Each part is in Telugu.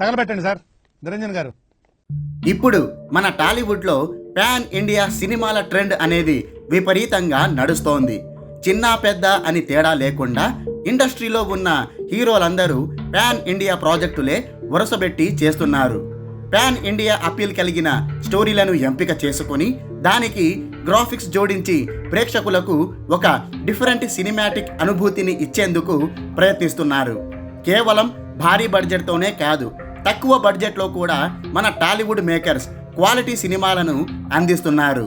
తగలబెట్టండి సార్. నిరంజన్ గారు. ఇప్పుడు మన టాలీవుడ్లో పాన్ ఇండియా సినిమాల ట్రెండ్ అనేది విపరీతంగా నడుస్తోంది. చిన్న పెద్ద అని తేడా లేకుండా ఇండస్ట్రీలో ఉన్న హీరోలందరూ పాన్ ఇండియా ప్రాజెక్టులే వరుసబెట్టి చేస్తున్నారు. పాన్ ఇండియా అప్పీల్ కలిగిన స్టోరీలను ఎంపిక చేసుకొని దానికి గ్రాఫిక్స్ జోడించి ప్రేక్షకులకు ఒక డిఫరెంట్ సినిమాటిక్ అనుభూతిని ఇచ్చేందుకు ప్రయత్నిస్తున్నారు. కేవలం భారీ బడ్జెట్తోనే కాదు తక్కువ బడ్జెట్లో కూడా మన టాలీవుడ్ మేకర్స్ క్వాలిటీ సినిమాలను అందిస్తున్నారు.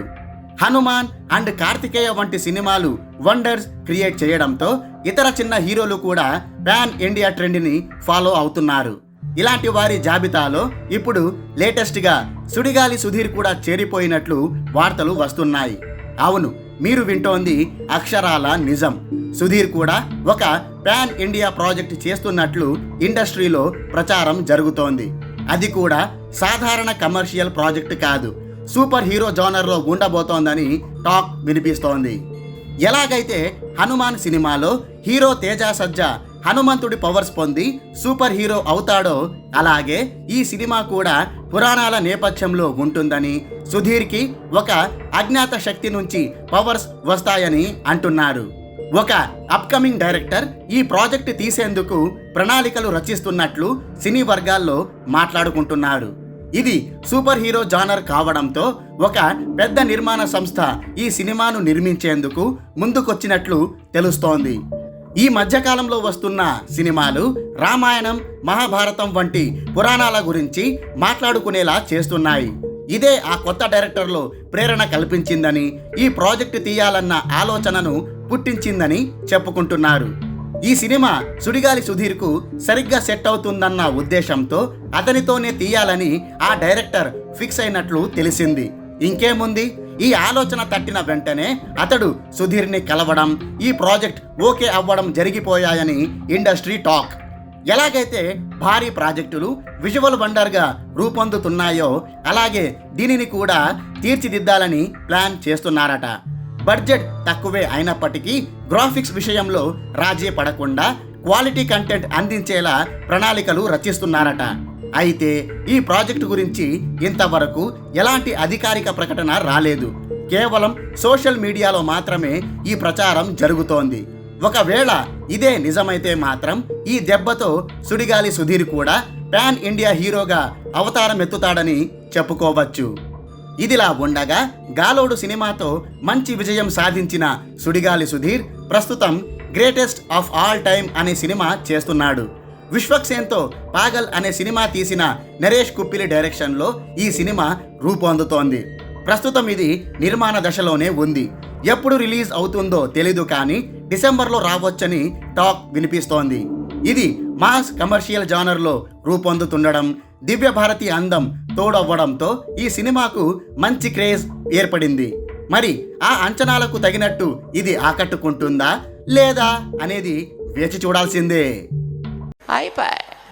హనుమాన్ అండ్ కార్తికేయ వంటి సినిమాలు వండర్స్ క్రియేట్ చేయడంతో ఇతర చిన్న హీరోలు కూడా ప్యాన్ ఇండియా ట్రెండ్ని ఫాలో అవుతున్నారు. ఇలాంటి వారి జాబితాలో ఇప్పుడు లేటెస్ట్గా సుడిగాలి సుధీర్ కూడా చేరిపోయినట్లు వార్తలు వస్తున్నాయి. అవును మీరు వింటోంది అక్షరాల నిజం. సుధీర్ కూడా ఒక పాన్ ఇండియా ప్రాజెక్ట్ చేస్తున్నట్లు ఇండస్ట్రీలో ప్రచారం జరుగుతోంది. అది కూడా సాధారణ కమర్షియల్ ప్రాజెక్ట్ కాదు. సూపర్ హీరో జోనర్లో ఉండబోతోందని టాక్ వినిపిస్తోంది. ఎలాగైతే హనుమాన్ సినిమాలో హీరో తేజ సజ్జా హనుమంతుడి పవర్స్ పొంది సూపర్ హీరో అవుతాడో అలాగే ఈ సినిమా కూడా పురాణాల నేపథ్యంలో ఉంటుందని సుధీర్కి ఒక అజ్ఞాత శక్తి నుంచి పవర్స్ వస్తాయని అంటున్నారు ఒక అప్కమింగ్ డైరెక్టర్ ఈ ప్రాజెక్ట్ తీసేందుకు ప్రణాళికలు రచిస్తున్నట్లు సినీ వర్గాల్లో మాట్లాడుకుంటున్నారు ఇది సూపర్ హీరో జానర్ కావడంతో ఒక పెద్ద నిర్మాణ సంస్థ ఈ సినిమాను నిర్మించేందుకు ముందుకొచ్చినట్లు తెలుస్తోంది. ఈ మధ్యకాలంలో వస్తున్న సినిమాలు రామాయణం మహాభారతం వంటి పురాణాల గురించి మాట్లాడుకునేలా చేస్తున్నాయి. ఇదే ఆ కొత్త డైరెక్టర్లో ప్రేరణ కల్పించిందని ఈ ప్రాజెక్టు తీయాలన్న ఆలోచనను పుట్టించిందని చెప్పుకుంటున్నారు. ఈ సినిమా సుడిగాలి సుధీర్కు సరిగ్గా సెట్ అవుతుందన్న ఉద్దేశంతో అతనితోనే తీయాలని ఆ డైరెక్టర్ ఫిక్స్ అయినట్లు తెలిసింది. ఇంకేముంది? ఈ ఆలోచన తట్టిన వెంటనే అతడు సుధీర్ని కలవడం ఈ ప్రాజెక్ట్ ఓకే అవ్వడం జరిగిపోయాయని ఇండస్ట్రీ టాక్. ఎలాగైతే భారీ ప్రాజెక్టులు విజువల్ వండర్గా రూపొందుతున్నాయో అలాగే దీనిని కూడా తీర్చిదిద్దాలని ప్లాన్ చేస్తున్నారట. బడ్జెట్ తక్కువే అయినప్పటికీ గ్రాఫిక్స్ విషయంలో రాజీ పడకుండా క్వాలిటీ కంటెంట్ అందించేలా ప్రణాళికలు రచిస్తున్నారట. అయితే ఈ ప్రాజెక్టు గురించి ఇంతవరకు ఎలాంటి అధికారిక ప్రకటన రాలేదు. కేవలం సోషల్ మీడియాలో మాత్రమే ఈ ప్రచారం జరుగుతోంది. ఒకవేళ ఇదే నిజమైతే మాత్రం ఈ దెబ్బతో సుడిగాలి సుధీర్ కూడా పాన్ ఇండియా హీరోగా అవతారం ఎత్తుతాడని చెప్పుకోవచ్చు. ఇదిలా ఉండగా గాలోడు సినిమాతో మంచి విజయం సాధించిన సుడిగాలి సుధీర్ ప్రస్తుతం గ్రేటెస్ట్ ఆఫ్ ఆల్ టైమ్ అనే సినిమా చేస్తున్నాడు. విశ్వక్సేన్తో పాగల్ అనే సినిమా తీసిన నరేష్ కుప్పిలి డైరెక్షన్లో ఈ సినిమా రూపొందుతోంది. ప్రస్తుతం ఇది నిర్మాణ దశలోనే ఉంది. ఎప్పుడు రిలీజ్ అవుతుందో తెలీదు కానీ డిసెంబర్లో రావచ్చని టాక్ వినిపిస్తోంది. ఇది మాస్ కమర్షియల్ జానర్లో రూపొందుతుండడం దివ్య భారతి అందం తోడవ్వడంతో ఈ సినిమాకు మంచి క్రేజ్ ఏర్పడింది. మరి ఆ అంచనాలకు తగినట్టు ఇది ఆకట్టుకుంటుందా లేదా అనేది వేచి చూడాల్సిందే. అయిపోయి.